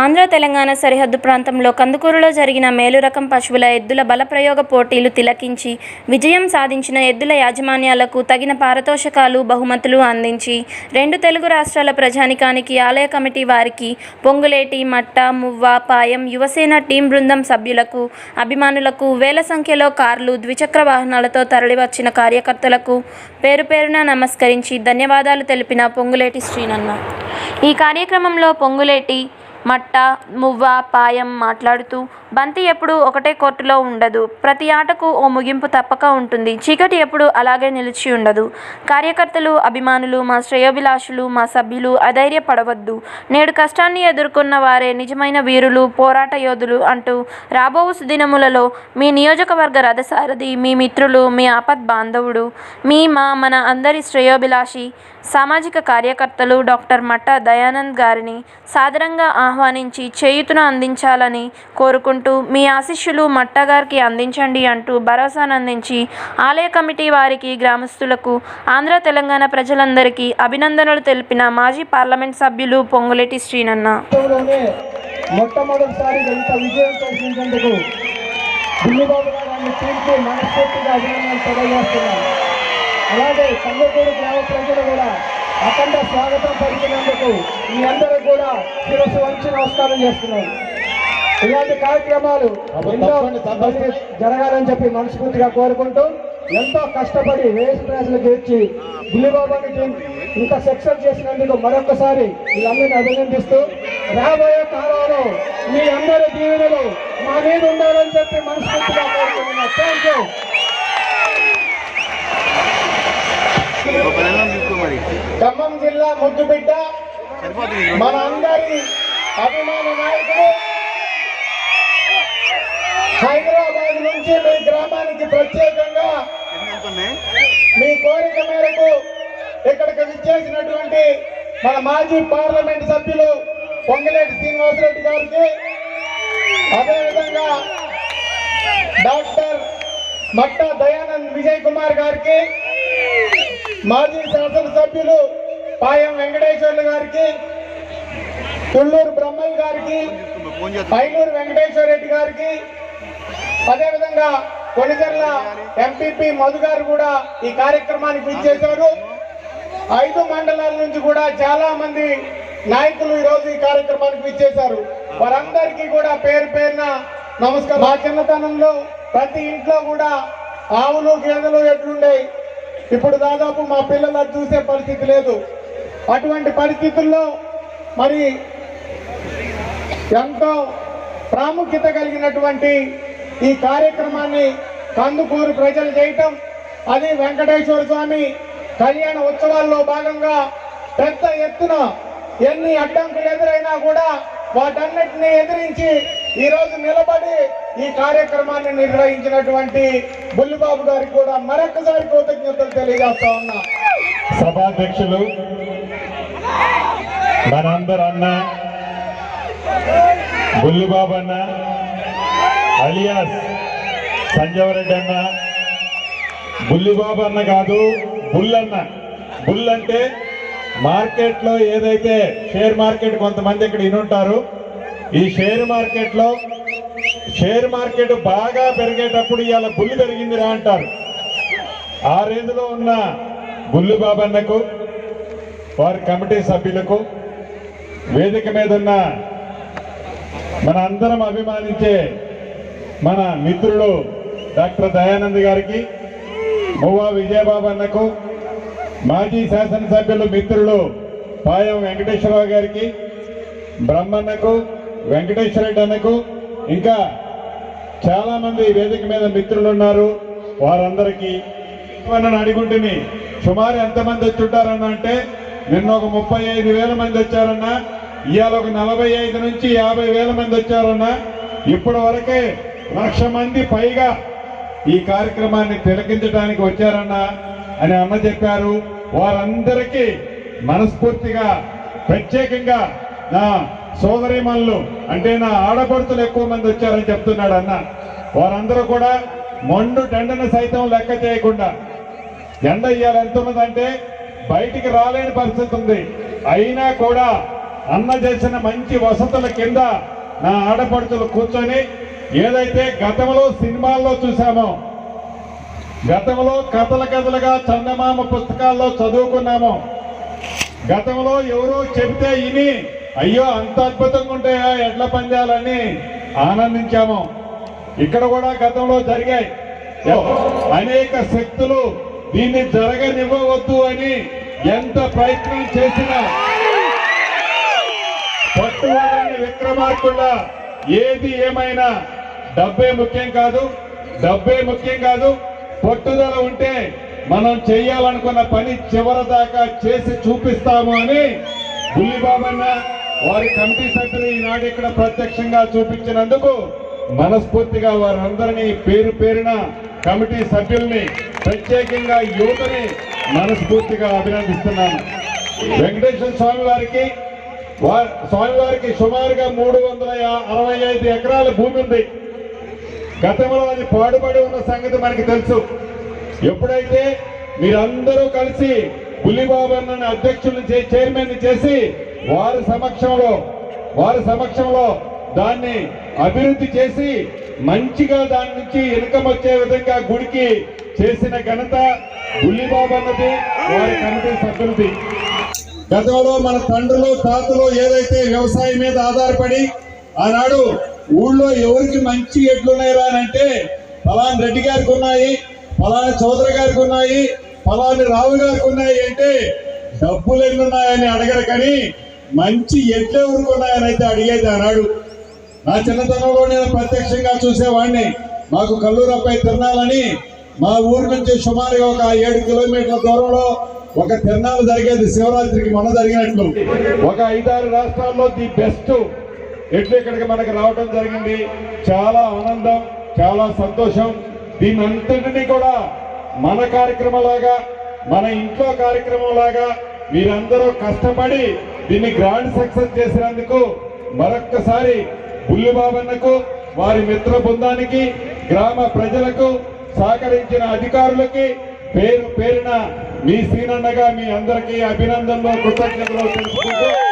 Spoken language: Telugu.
ఆంధ్ర తెలంగాణ సరిహద్దు ప్రాంతంలో కందుకూరులో జరిగిన మేలు రకం పశువుల ఎద్దుల బలప్రయోగ పోటీలు తిలకించి విజయం సాధించిన ఎద్దుల యాజమాన్యాలకు తగిన పారితోషకాలు బహుమతులు అందించి రెండు తెలుగు రాష్ట్రాల ప్రజానికానికి ఆలయ కమిటీ వారికి పొంగులేటి మట్ట మువ్వ పాయం యువసేన టీం బృందం సభ్యులకు అభిమానులకు వేల సంఖ్యలో కార్లు ద్విచక్ర వాహనాలతో తరలివచ్చిన కార్యకర్తలకు పేరు పేరున నమస్కరించి ధన్యవాదాలు తెలిపిన పొంగులేటి శ్రీనన్న. ఈ కార్యక్రమంలో పొంగులేటి మట్ట మువ్వ పాయం మాట్లాడుతూ బంతి ఎప్పుడు ఒకటే కోర్టులో ఉండదు. ప్రతి ఆటకు ఓ ముగింపు తప్పక ఉంటుంది. చీకటి ఎప్పుడు అలాగే నిలిచి ఉండదు. కార్యకర్తలు అభిమానులు మా శ్రేయోభిలాషులు మా సభ్యులు అధైర్యపడవద్దు. నేడు కష్టాన్ని ఎదుర్కొన్న వారే నిజమైన వీరులు పోరాట యోధులు అంటూ రాబో సుదినములలో మీ నియోజకవర్గ రథసారథి మీ మిత్రులు మీ ఆపద్ బాంధవుడు మీ మా మన అందరి శ్రేయోభిలాషి సామాజిక కార్యకర్తలు డాక్టర్ మట్ట దయానంద్ గారిని సాదరంగా ఆహ్వానించి చేయుతును అందించాలని అంటూ మీ ఆశిష్యులు మట్టగారికి అందించండి అంటూ భరోసానందించి ఆలయ కమిటీ వారికి గ్రామస్తులకు ఆంధ్ర తెలంగాణ ప్రజలందరికీ అభినందనలు తెలిపిన మాజీ పార్లమెంట్ సభ్యులు పొంగులేటి శ్రీనన్న. మొట్టమొదటిసారి ఇంత విజయం సాధించేందుకు ఢిల్లీబాబు గారిని టీంకి మనస్ఫూర్తిగా అభినందనలు తెలియజేస్తున్నాను. అలాగే కందుకూరు గ్రామ ప్రజలు కూడా అఖండ స్వాగతం పలికినందుకు మీ అందరూ కూడా శిరస్సు వంచి నమస్కారం చేస్తున్నాను. ఇలాంటి కార్యక్రమాలు ఎన్నో జరగాలని చెప్పి మనస్ఫూర్తిగా కోరుకుంటూ ఎంతో కష్టపడి వేస్ ప్రజలకు ఇచ్చి ఢిల్లీబాబాని టీం ఇంత సక్సెస్ చేసినందుకు మరొకసారి వీళ్ళందరినీ అభినందిస్తూ రాబోయే కాలంలో మీ అందరి దీవెనలు మా మీద ఉండాలని చెప్పి మనస్ఫూర్తిగా కోరుకుంటున్నా. థ్యాంక్ యూ ఖమ్మం జిల్లా ముద్దుబిడ్డ మన అందరి అభిమాన నాయకుడు గ్రామానికి ప్రత్యేకంగా మీ కోరిక మేరకు ఇక్కడికి విచ్చేసినటువంటి మన మాజీ పార్లమెంట్ సభ్యులు పొంగలేటి శ్రీనివాసరెడ్డి గారికి అదేవిధంగా డాక్టర్ మట్ట దయానంద్ విజయ్ కుమార్ గారికి మాజీ శాసనసభ్యులు పాయం వెంకటేశ్వర్లు గారికి తుళ్ళూరు బ్రహ్మయ్య గారికి పైనూరు వెంకటేశ్వర రెడ్డి గారికి అదేవిధంగా కొనిజర్ల ఎంపీపీ మధు గారు కూడా ఈ కార్యక్రమానికి విచ్చేశారు ఐదు మండలాల నుంచి కూడా చాలా మంది నాయకులు ఈరోజు ఈ కార్యక్రమానికి విచ్చేశారు వారందరికీ కూడా పేరు పేరున నమస్కారం. మా చిన్నతనంలో ప్రతి ఇంట్లో కూడా ఆవులు గేదెలు ఎట్లుండేవి ఇప్పుడు దాదాపు మా పిల్లలు అది చూసే పరిస్థితి లేదు. అటువంటి పరిస్థితుల్లో మరి ఎంతో ప్రాముఖ్యత కలిగినటువంటి ఈ కార్యక్రమాన్ని కందుకూరు ప్రజలు చేయటం అది వెంకటేశ్వర స్వామి కళ్యాణ ఉత్సవాల్లో భాగంగా పెద్ద ఎత్తున ఎన్ని అడ్డంకులు ఎదురైనా కూడా వాటన్నిటిని ఎదిరించి ఈ రోజు నిలబడి ఈ కార్యక్రమాన్ని నిర్వహించినటువంటి బుల్లిబాబు గారికి కూడా మరొకసారి కృతజ్ఞతలు తెలియజేస్తా ఉన్నా. సభాధ్యక్షులు మనందరూ అన్న బుల్లిబాబు అన్న అలియాస్ సంజయరెడ్డి అన్న. బుల్లిబాబు అన్న కాదు బుల్ అన్న. బుల్ అంటే మార్కెట్లో ఏదైతే షేర్ మార్కెట్ కొంతమంది ఇక్కడ ఇనుంటారు ఈ షేర్ మార్కెట్లో షేర్ మార్కెట్ బాగా పెరిగేటప్పుడు ఇవాళ బుల్లు పెరిగిందిరా అంటారు. ఆ రేంజ్లో ఉన్న బుల్లి బాబన్నకు వారి కమిటీ సభ్యులకు వేదిక మీద ఉన్న మన అందరం అభిమానించే మన మిత్రుడు డాక్టర్ దయానంద్ గారికి మువ్వా విజయబాబు అన్నకు మాజీ శాసనసభ్యులు మిత్రులు పాయం వెంకటేశ్వరరావు గారికి బ్రహ్మన్నకు వెంకటేశ్వరరెడ్డి అన్నకు ఇంకా చాలామంది వేదిక మీద మిత్రులు ఉన్నారు. వారందరికీ నన్ను అడుగుంటుంది సుమారు ఎంతమంది వచ్చి ఉంటారన్న అంటే నిన్న ఒక ముప్పై ఐదు వేల మంది వచ్చారన్నా ఇవాళ ఒక నలభై ఐదు నుంచి యాభై వేల మంది వచ్చారన్నా ఇప్పటి వరకే లక్ష మంది పైగా ఈ కార్యక్రమాన్ని తిలకించడానికి వచ్చారన్నా అని అన్న చెప్పారు. వారందరికీ మనస్ఫూర్తిగా ప్రత్యేకంగా నా సోదరిమణులు అంటే నా ఆడపడుతులు ఎక్కువ మంది వచ్చారని చెప్తున్నాడు అన్న. వారందరూ కూడా మొండు టెండను సైతం లెక్క చేయకుండా ఎండ ఇయ్యాలి అంటే బయటికి రాలేని పరిస్థితి ఉంది. అయినా కూడా అన్న చేసిన మంచి వసతుల కింద నా ఆడపడుతులు కూర్చొని ఏదైతే గతంలో సినిమాల్లో చూసామో గతంలో కథల కథలుగా చందమామ పుస్తకాల్లో చదువుకున్నాము గతంలో ఎవరో చెబితే ఇని అయ్యో అంత అద్భుతంగా ఉంటాయా ఎడ్ల పందాలని ఆనందించాము. ఇక్కడ కూడా గతంలో జరిగాయి. అనేక శక్తులు దీన్ని జరగనివ్వవద్దు అని ఎంత ప్రయత్నం చేసినా పట్టువాడని విక్రమార్కుల ఏది ఏమైనా డబ్బే ముఖ్యం కాదు డబ్బే ముఖ్యం కాదు. పట్టుదల ఉంటే మనం చేయాలనుకున్న పని చివరి దాకా చేసి చూపిస్తాము అని బుల్లిబాబన్న వారి కమిటీ సభ్యులు ఈనాడు ఇక్కడ ప్రత్యక్షంగా చూపించినందుకు మనస్ఫూర్తిగా వారందరినీ పేరు పేరున కమిటీ సభ్యుల్ని ప్రత్యేకంగా యువతని మనస్ఫూర్తిగా అభినందిస్తున్నాను. వెంకటేశ్వర స్వామి వారికి స్వామివారికి సుమారుగా మూడు వందల అరవై ఐదు ఎకరాల భూమి ఉంది. గతంలో అది పాడుపడి ఉన్న సంగతి మనకి తెలుసు. ఎప్పుడైతే మీరందరూ కలిసి పులిబాబన్నని అధ్యక్షులను చే చైర్మన్ చేసి వారి సమక్షంలో వారి సమక్షంలో దాన్ని అభివృద్ధి చేసి మంచిగా దాని నుంచి ఇన్కమ్ వచ్చే విధంగా గుడికి చేసిన ఘనత బుల్లిబాబన్నది వారి కమిటీ సభ్యులది. గతంలో మన తండ్రులు తాతలు ఏదైతే వ్యవసాయం మీద ఆధారపడి ఆనాడు ఊళ్ళో ఎవరికి మంచి ఎడ్లున్నాయిరా అని అంటే ఫలాని రెడ్డి గారికి ఉన్నాయి ఫలాని చౌదరి గారికి ఉన్నాయి ఫలాని రావు గారికి ఉన్నాయి అంటే డబ్బులు ఎన్ని ఉన్నాయని అడగరు కానీ మంచి ఎడ్లు ఎవరికి ఉన్నాయని అయితే అడిగేది ఆనాడు. నా చిన్నతనంలో నేను ప్రత్యక్షంగా చూసేవాడిని మాకు కల్లూరపై తిరణాలని మా ఊరు నుంచి సుమారుగా ఒక ఏడు కిలోమీటర్ల దూరంలో ఒక తిరణాలు జరిగేది. శివరాత్రికి మొన్న జరిగినట్లు. ఒక ఐదారు రాష్ట్రాల్లో ది బెస్ట్. ఎట్లు ఇక్కడికి మనకు రావడం జరిగింది. చాలా ఆనందం చాలా సంతోషం. దీని అంతటినీ కూడా మన కార్యక్రమంలాగా మన ఇంట్లో కార్యక్రమంలాగా మీరందరూ కష్టపడి దీన్ని గ్రాండ్ సక్సెస్ చేసినందుకు మరొక్కసారి బుల్లిబాబన్నకు వారి మిత్ర బృందానికి గ్రామ ప్రజలకు సహకరించిన అధికారులకి పేరు పేరున మీ సీనన్నగా మీ అందరికీ అభినందనలు కృతజ్ఞతలు తెలుపుకుంటూ